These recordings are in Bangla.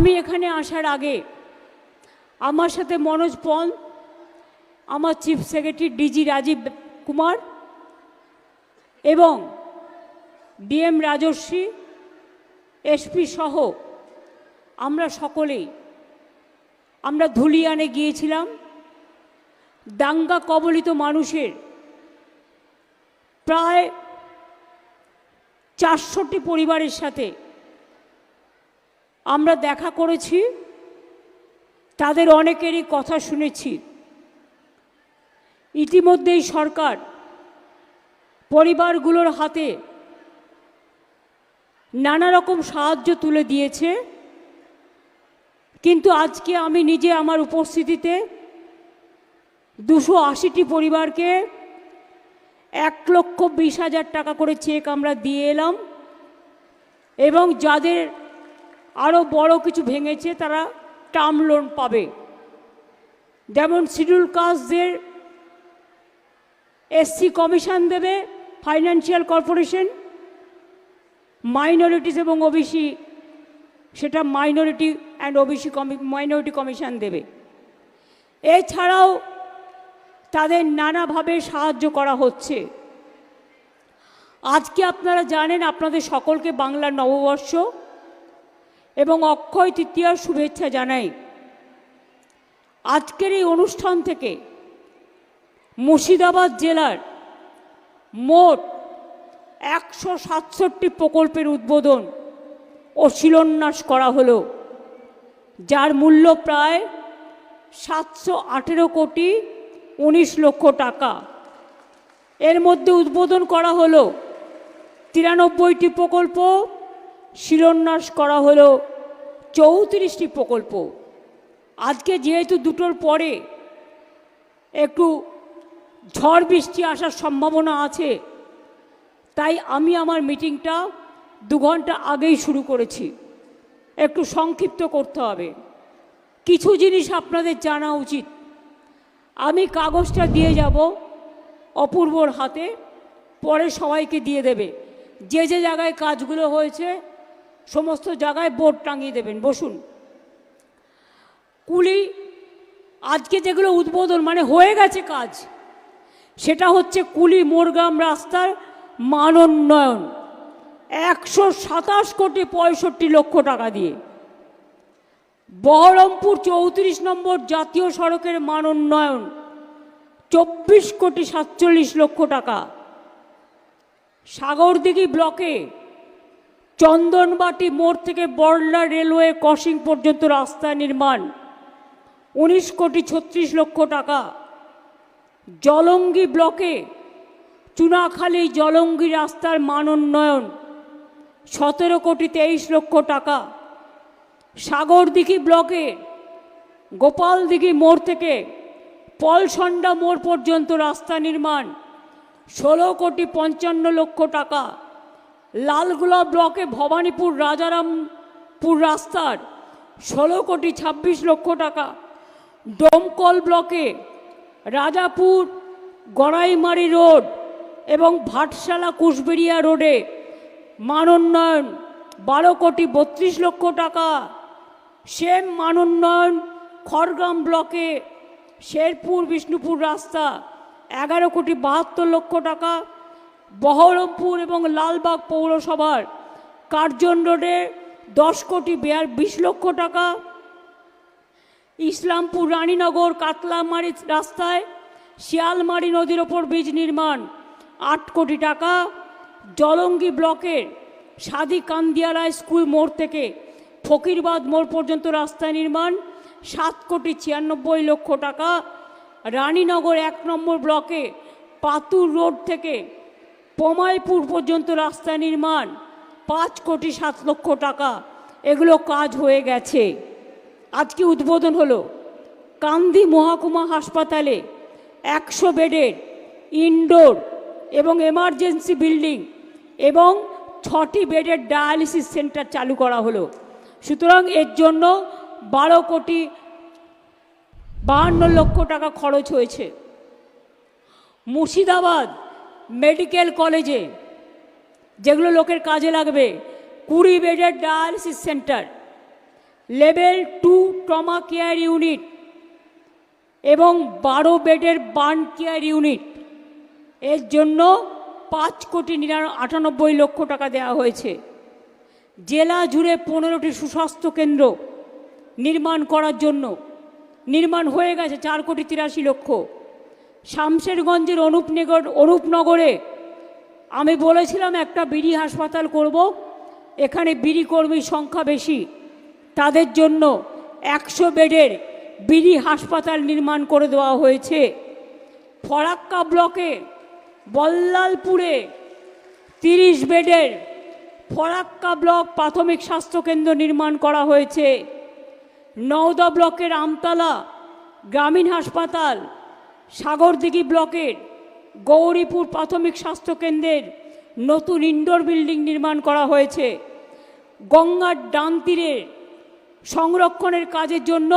আমি এখানে আসার আগে আমার সাথে মনোজ পল, আমার chief secretary DG Rajeev Kumar এবং ডিএম রাজস্বী এসপি সহ আমরা সকলেই আমরা ধুলিয়ানে গিয়েছিলাম। দাঙ্গা কবলিত মানুষের প্রায় চারশোটি পরিবারের সাথে আমরা দেখা করেছি, তাদের অনেকেরই কথা শুনেছি। ইতিমধ্যেই সরকার পরিবারগুলোর হাতে নানা রকম সাহায্য তুলে দিয়েছে। কিন্তু আজকে আমি নিজে আমার উপস্থিতিতে দুশো আশিটি পরিবারকে এক লক্ষ বিশ হাজার টাকা করে চেক আমরা দিয়ে এলাম এবং যাদের আরও বড় কিছু ভেঙেছে, তারা টার্ম লোন পাবে। যেমন শিডিউল কাস্টদের এসসি কমিশন দেবে ফাইন্যান্সিয়াল কর্পোরেশন মাইনরিটিস এবং ওবিসি সেটা মাইনরিটি অ্যান্ড ওবিসি কমি মাইনরিটি কমিশন দেবে। এছাড়াও তাদের নানাভাবে সাহায্য করা হচ্ছে। আজকে আপনারা জানেন, আপনাদের সকলকে বাংলার নববর্ষ এবং অক্ষয় তৃতীয়ার শুভেচ্ছা জানাই। আজকের এই অনুষ্ঠান থেকে মুর্শিদাবাদ জেলার মোট একশো সাতষট্টি প্রকল্পের উদ্বোধন ও শিলান্যাস করা হলো, যার মূল্য প্রায় সাতশো আঠেরো কোটি উনিশ লক্ষ টাকা। এর মধ্যে উদ্বোধন করা হলো তিরানব্বইটি প্রকল্প শিলান্যাস করা হলো চৌত্রিশটি প্রকল্প। আজকে যেহেতু দুটোর পরে একটু ঝড় বৃষ্টি আসার সম্ভাবনা আছে, তাই আমি আমার মিটিংটা দু ঘণ্টা আগেই শুরু করেছি। একটু সংক্ষিপ্ত করতে হবে। কিছু জিনিস আপনাদের জানা উচিত। আমি কাগজটা দিয়ে যাব অপূর্বর হাতে, পরে সবাইকে দিয়ে দেবে। যে যে জায়গায় কাজগুলো হয়েছে সমস্ত জায়গায় বোর্ড টাঙিয়ে দেবেন, বসুন। কুলি, আজকে যেগুলো উদ্বোধন মানে হয়ে গেছে কাজ, সেটা হচ্ছে কুলি মোরগ্রাম রাস্তার মানোন্নয়ন। একশো সাতাশ কোটি পঁয়ষট্টি লক্ষ টাকা দিয়ে। বহরমপুর চৌত্রিশ নম্বর জাতীয় সড়কের মান উন্নয়ন চব্বিশ কোটি সাতচল্লিশ লক্ষ টাকা। সাগরদিঘি ব্লকে চন্দনবাটি মোড় থেকে বড়লা রেলওয়ে ক্রসিং পর্যন্ত রাস্তা নির্মাণ। উনিশ কোটি ছত্রিশ লক্ষ টাকা। জলঙ্গি ব্লকে চুনাখালী জলঙ্গি রাস্তার মান উন্নয়ন, সতেরো কোটি তেইশ লক্ষ টাকা। সাগরদিঘি ব্লকে গোপালদিঘি মোড় থেকে পলসন্ডা মোড় পর্যন্ত রাস্তা নির্মাণ, ষোলো কোটি পঞ্চান্ন লক্ষ টাকা। লালগোলা ব্লকে ভবানীপুর রাজারামপুর রাস্তার ষোলো কোটি ছাব্বিশ লক্ষ টাকা। ডোমকল ব্লকে রাজাপুর গড়াইমারি রোড এবং ভাটশালা কুশবেড়িয়া রোডে মানোন্নয়ন বারো কোটি বত্রিশ লক্ষ টাকা। সেম মানোন্নয়ন খড়গ্রাম ব্লকে শেরপুর বিষ্ণুপুর রাস্তা এগারো কোটি বাহাত্তর লক্ষ টাকা। বহরমপুর এবং লালবাগ পৌরসভার কার্জন রোডে দশ কোটি বেয়ার বিশ লক্ষ টাকা ইসলামপুর রানীনগর কাতলামারি রাস্তায় শিয়ালমারি নদীর ওপর ব্রিজ নির্মাণ আট কোটি টাকা। জলঙ্গি ব্লকের সাদি কান্দিয়ালায় স্কুল মোড় থেকে ফকিরবাদ মোড় পর্যন্ত রাস্তা নির্মাণ সাত কোটি ছিয়ানব্বই লক্ষ টাকা। রানীনগর এক নম্বর ব্লকে পাতুর রোড থেকে পমাইপুর পর্যন্ত রাস্তা নির্মাণ, পাঁচ কোটি সাত লক্ষ টাকা, এগুলো কাজ হয়ে গেছে। আজকে উদ্বোধন হলো কান্দি মহাকুমা হাসপাতালে একশো বেডের ইনডোর এবং এমার্জেন্সি বিল্ডিং এবং ছটি বেডের ডায়ালিসিস সেন্টার চালু করা হলো। সুতরাং এর জন্য বারো কোটি বাহান্ন লক্ষ টাকা খরচ হয়েছে। মুর্শিদাবাদ মেডিকেল কলেজে, যেগুলো লোকের কাজে লাগবে, কুড়ি বেডের dialysis centre, level two trauma care unit এবং বারো বেডের বার্ন কেয়ার ইউনিট। এর জন্য পাঁচ কোটি আটানব্বই লক্ষ টাকা দেওয়া হয়েছে। জেলা জুড়ে পনেরোটি সুস্বাস্থ্য কেন্দ্র নির্মাণ করার জন্য। নির্মাণ হয়ে গেছে চার কোটি তিরাশি লক্ষ। শামশেরগঞ্জের অনুপনগর, অনুপনগরে আমি বলেছিলাম একটা বিড়ি হাসপাতাল করব, এখানে বিড়ি কর্মীর সংখ্যা বেশি। তাদের জন্য একশো বেডের বিড়ি হাসপাতাল নির্মাণ করে দেওয়া হয়েছে। ফরাক্কা ব্লকে বল্লালপুরে তিরিশ বেডের ফরাক্কা ব্লক প্রাথমিক স্বাস্থ্যকেন্দ্র নির্মাণ করা হয়েছে। নওদা ব্লকের আমতলা গ্রামীণ হাসপাতাল সাগরদিঘি ব্লকের গৌরীপুর প্রাথমিক স্বাস্থ্যকেন্দ্রের নতুন ইনডোর বিল্ডিং নির্মাণ করা হয়েছে। গঙ্গার ডান তীরে সংরক্ষণের কাজের জন্য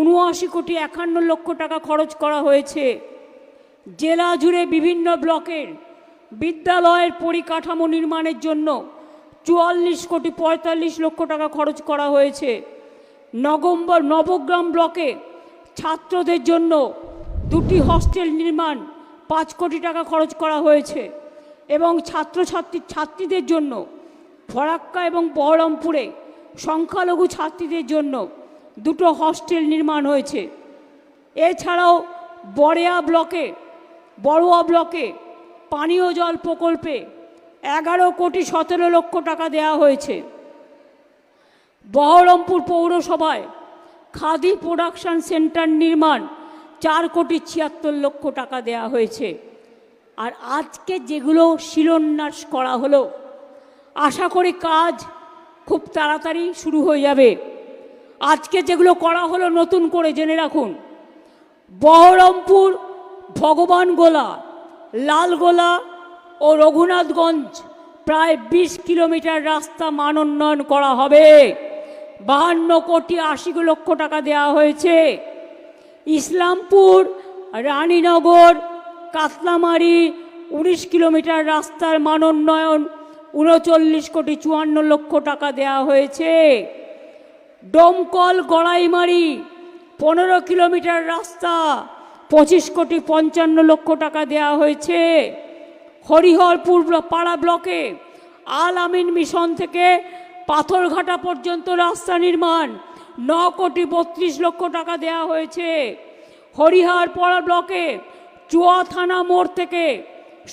উনআশি কোটি একান্ন লক্ষ টাকা খরচ করা হয়েছে। জেলা জুড়ে বিভিন্ন ব্লকের বিদ্যালয়ের পরিকাঠামো নির্মাণের জন্য চুয়াল্লিশ কোটি পঁয়তাল্লিশ লক্ষ টাকা খরচ করা হয়েছে। নগম্বর নবগ্রাম ব্লকে ছাত্রদের জন্য দুটি হস্টেল নির্মাণ, পাঁচ কোটি টাকা খরচ করা হয়েছে এবং ছাত্রছাত্রী, ছাত্রীদের জন্য ফরাক্কা এবং বহরমপুরে সংখ্যালঘু ছাত্রীদের জন্য দুটো হস্টেল নির্মাণ হয়েছে। এছাড়াও বড়েয়া ব্লকে, বড়ুয়া ব্লকে পানীয় জল প্রকল্পে এগারো কোটি সতেরো লক্ষ টাকা দেওয়া হয়েছে। বহরমপুর পৌরসভায় খাদি প্রোডাকশন সেন্টার নির্মাণ চার কোটি ছিয়াত্তর লক্ষ টাকা দেওয়া হয়েছে। আর আজকে যেগুলো শিলান্যাস করা হলো, আশা করি কাজ খুব তাড়াতাড়ি শুরু হয়ে যাবে। আজকে যেগুলো করা হলো নতুন করে জেনে রাখুন। বহরমপুর, ভগবান গোলা লালগোলা ও রঘুনাথগঞ্জ প্রায় বিশ কিলোমিটার রাস্তা মান উন্নয়ন করা হবে। বাহান্ন কোটি আশি লক্ষ টাকা দেওয়া হয়েছে। ইসলামপুর, রানীনগর, কাতলামারি, উনিশ কিলোমিটার রাস্তার মানোন্নয়ন উনচল্লিশ কোটি চুয়ান্ন লক্ষ টাকা দেওয়া হয়েছে। ডোমকল, গড়াইমারি, পনেরো কিলোমিটার রাস্তা, পঁচিশ কোটি পঞ্চান্ন লক্ষ টাকা দেওয়া হয়েছে। হরিহরপুর পাড়া ব্লকে আল আমিন মিশন থেকে পাথরঘাটা পর্যন্ত রাস্তা নির্মাণ ন কোটি বত্রিশ লক্ষ টাকা দেওয়া হয়েছে। হরিহর পাড়া ব্লকে চুয়া থানা মোড় থেকে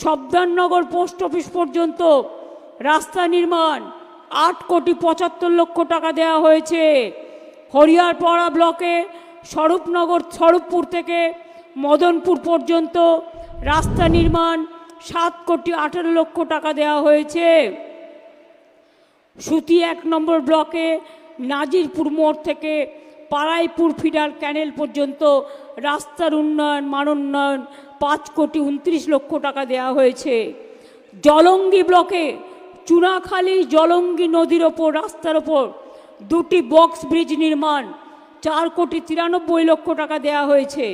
সবদাননগর পোস্ট অফিস পর্যন্ত রাস্তা নির্মাণ আট কোটি পঁচাত্তর লক্ষ টাকা দেওয়া হয়েছে। হরিয়ারপাড়া ব্লকে স্বরূপনগর, স্বরূপপুর থেকে মদনপুর পর্যন্ত রাস্তা নির্মাণ সাত কোটি আঠেরো লক্ষ টাকা দেওয়া হয়েছে। সুতি এক নম্বর ব্লকে নাজিরপুর মোড় থেকে পাড়াইপুর ফিডার ক্যানেল পর্যন্ত রাস্তার উন্নয়ন, মান উন্নয়ন পাঁচ কোটি উনত্রিশ লক্ষ টাকা দেওয়া হয়েছে। জলঙ্গি ব্লকে চুনাখালী জলঙ্গি নদীর ওপর, রাস্তার ওপর দুটি বক্স ব্রিজ নির্মাণ চার কোটি তিরানব্বই লক্ষ টাকা দেওয়া হয়েছে।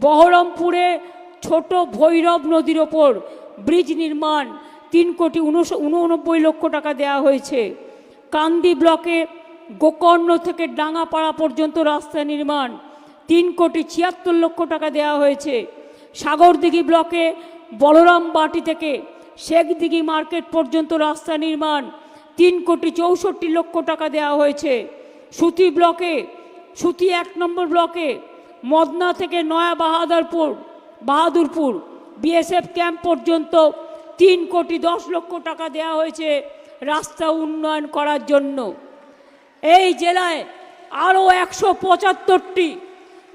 বহরমপুরে ছোট ভৈরব নদীর ওপর ব্রিজ নির্মাণ তিন কোটি উননব্বই লক্ষ টাকা দেওয়া হয়েছে। কান্দি ব্লকে গোকর্ণ থেকে ডাঙ্গাপাড়া পর্যন্ত রাস্তা নির্মাণ। তিন কোটি ছিয়াত্তর লক্ষ টাকা দেওয়া হয়েছে। সাগরদিঘি ব্লকে বলরাম বাটি থেকে শেখদিঘি মার্কেট পর্যন্ত রাস্তা নির্মাণ। তিন কোটি চৌষট্টি লক্ষ টাকা দেওয়া হয়েছে। সুতি ব্লকে, সুতি এক নম্বর ব্লকে, মদনা থেকে নয়া বাহাদুরপুর বাহাদুরপুর, বিএসএফ ক্যাম্প পর্যন্ত তিন কোটি দশ লক্ষ টাকা দেওয়া হয়েছে রাস্তা উন্নয়ন করার জন্য। এই জেলায় আরও একশো পঁচাত্তরটি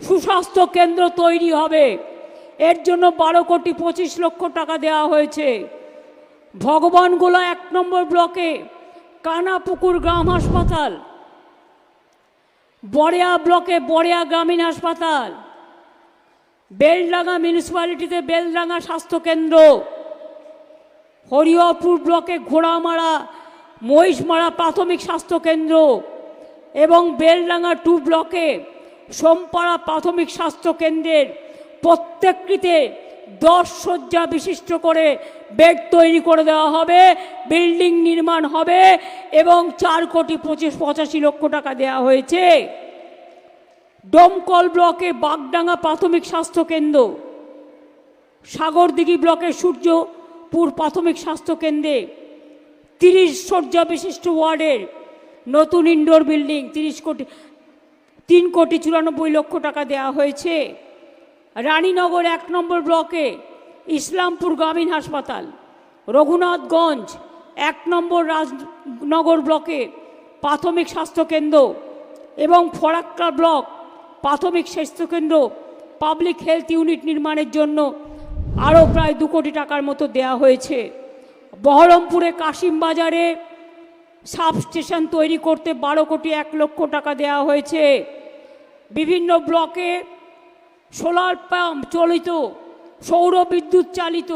সুস্বাস্থ্য কেন্দ্র তৈরি হবে। এর জন্য বারো কোটি পঁচিশ লক্ষ টাকা দেওয়া হয়েছে। ভগবানগোলা এক নম্বর ব্লকে কানাপুকুর গ্রাম হাসপাতাল, বড়িয়া ব্লকে বড়িয়া গ্রামীণ হাসপাতাল, বেলডাঙ্গা মিউনিসিপ্যালিটিতে বেলডাঙ্গা স্বাস্থ্যকেন্দ্র হরিহরপুর ব্লকে ঘোড়ামারা, মহিষমারা প্রাথমিক স্বাস্থ্যকেন্দ্র এবং বেলডাঙ্গা টু ব্লকে সোমপাড়া প্রাথমিক স্বাস্থ্যকেন্দ্রের প্রত্যেকটিতে দশ শয্যা বিশিষ্ট করে বেড তৈরি করে দেওয়া হবে, বিল্ডিং নির্মাণ হবে এবং চার কোটি পঁচিশ, পঁচাশি লক্ষ টাকা দেওয়া হয়েছে। ডোমকল ব্লকে বাগডাঙ্গা প্রাথমিক স্বাস্থ্য কেন্দ্র, সাগরদিঘি ব্লকের সূর্যপুর প্রাথমিক স্বাস্থ্য কেন্দ্রে তিরিশ শয্যা বিশিষ্ট ওয়ার্ডের নতুন ইনডোর বিল্ডিং তিরিশ কোটি, তিন কোটি চুরানব্বই লক্ষ টাকা দেওয়া হয়েছে। রানীনগর এক নম্বর ব্লকে, ইসলামপুর গ্রামীণ হাসপাতাল, রঘুনাথগঞ্জ এক নম্বর রাজনগর ব্লকে প্রাথমিক স্বাস্থ্যকেন্দ্র এবং ফরাক্কা ব্লক প্রাথমিক স্বাস্থ্যকেন্দ্র পাবলিক হেলথ ইউনিট নির্মাণের জন্য আরও প্রায় দু কোটি টাকার মতো দেয়া হয়েছে। বহরমপুরে কাশিমবাজারে সাব স্টেশন তৈরি করতে বারো কোটি এক লক্ষ টাকা দেওয়া হয়েছে। বিভিন্ন ব্লকে সোলার পাম্প চালিত, সৌর বিদ্যুৎ চালিত,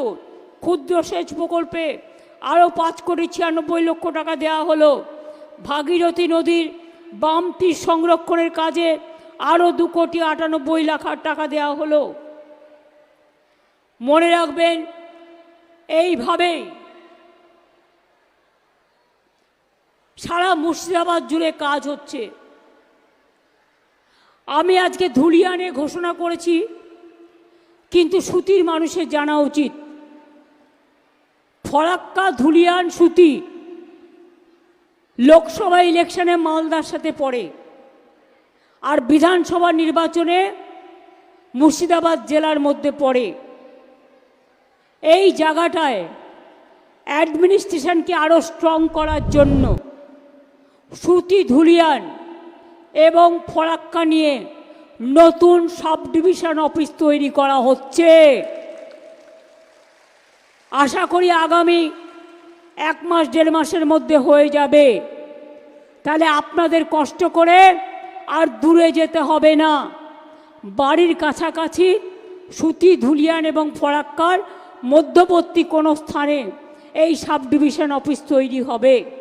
ক্ষুদ্র সেচ প্রকল্পে আরও পাঁচ কোটি ছিয়ানব্বই লক্ষ টাকা দেওয়া হলো। ভাগীরথী নদীর বাম তীর সংরক্ষণের কাজে আরও দু কোটি আটানব্বই লাখ টাকা দেওয়া হলো। মনে রাখবেন, এইভাবেই সারা মুর্শিদাবাদ জুড়ে কাজ হচ্ছে। আমি আজকে ধুলিয়ানে ঘোষণা করেছি, কিন্তু সুতির মানুষের জানা উচিত। ফরাক্কা, ধুলিয়ান, সুতি লোকসভা ইলেকশনে মালদার সাথে পড়ে, আর বিধানসভা নির্বাচনে মুর্শিদাবাদ জেলার মধ্যে পড়ে। এই জায়গাটায় অ্যাডমিনিস্ট্রেশনকে আরও স্ট্রং করার জন্য সুতি ধুলিয়ান এবং ফরাক্কা নিয়ে নতুন সাব ডিভিশন অফিস তৈরি করা হচ্ছে। আশা করি আগামী এক মাস, দেড় মাসের মধ্যে হয়ে যাবে। তাহলে আপনাদের কষ্ট করে আর দূরে যেতে হবে না। বাড়ির কাছাকাছি সুতি ধুলিয়ান এবং ফরাক্কার মধ্যবর্তী কোনো স্থানে এই সাব ডিভিশন অফিস তৈরি হবে।